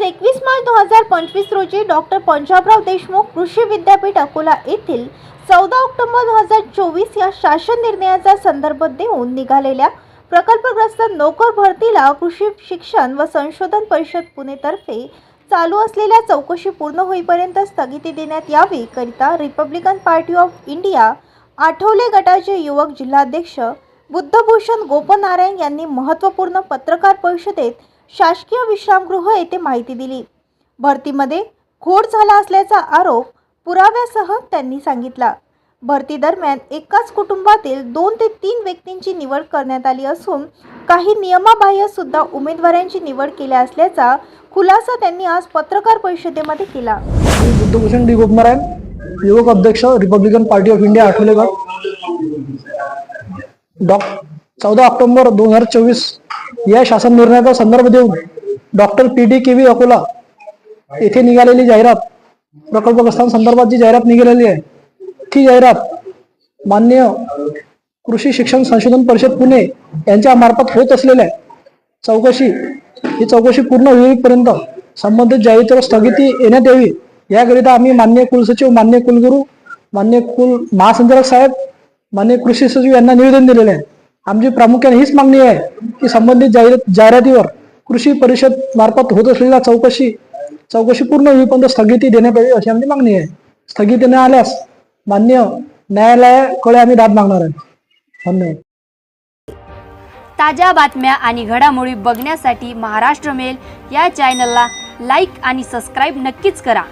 आज एकवीस मार्च दोन हजार पंचवीस रोजी डॉक्टर पंजाबराव देशमुख कृषी विद्यापीठ अकोला येथील चौदा ऑक्टोबर दोन हजार चोवीस या शासन निर्णयाचा संदर्भ देऊन निघालेल्या प्रकल्पग्रस्त नोकर भरतीला कृषी शिक्षण व संशोधन परिषद पुणेतर्फे चालू असलेल्या चौकशी पूर्ण होईपर्यंत स्थगिती देण्यात यावी करिता Republican Party of India Athawale गटाचे युवक जिल्हाध्यक्ष बुद्धभूषण गोपनारायण यांनी महत्त्वपूर्ण पत्रकार परिषदेत शासकीय विश्रामगृह येथे माहिती दिली. भरतीमध्ये खोड झाला असल्याचा आरोप पुराव्यासह त्यांनी सांगितला. भरती दरम्यान एकाच कुटुंबातील दोन ते तीन व्यक्तींची निवड करण्यात आली असून काही नियमाबाह्य सुद्धा उमेदवारांची निवड केल्या असल्याचा खुलासा त्यांनी आज पत्रकार परिषदेमध्ये केला. बुद्धभूषण डी गोपनारायण युवक अध्यक्ष Republican Party of India Athawale गट चौदा ऑक्टोबर दोन हजार चोवीस या शासन निर्णयाचा संदर्भ देऊन doctor P D K V Akola येथे निघालेली जाहिरात प्रकल्पग्रस्तांसंदर्भात जी जाहिरात निघालेली आहे ती जाहिरात मान्य कृषी शिक्षण संशोधन परिषद पुणे यांच्या मार्फत होत असलेल्या चौकशी ही चौकशी पूर्ण होईपर्यंत संबंधित जाहिरातीवर स्थगिती येण्यात यावी. याकरिता आम्ही मान्य कुलसचिव मान्य कुलगुरू मान्य कुल महासंचालक साहेब मान्य कृषी सचिव यांना निवेदन दिलेले आहे. आमची प्रामुख्याने हीच मागणी आहे की संबंधित जाहिरात जाहिरातीवर कृषी परिषद मार्फत होत असलेल्या चौकशी चौकशी पूर्ण होईपर्यंत स्थगिती देण्यात यावी अशी आमची मागणी आहे. स्थगिती न आल्यास मान्य न्यायालयाकडे आम्ही दाद मागणार आहे. धन्यवाद. ताज्या बातम्या आणि घडामोडी बघण्यासाठी महाराष्ट्र मेल या चॅनलला लाईक आणि सबस्क्राईब नक्कीच करा.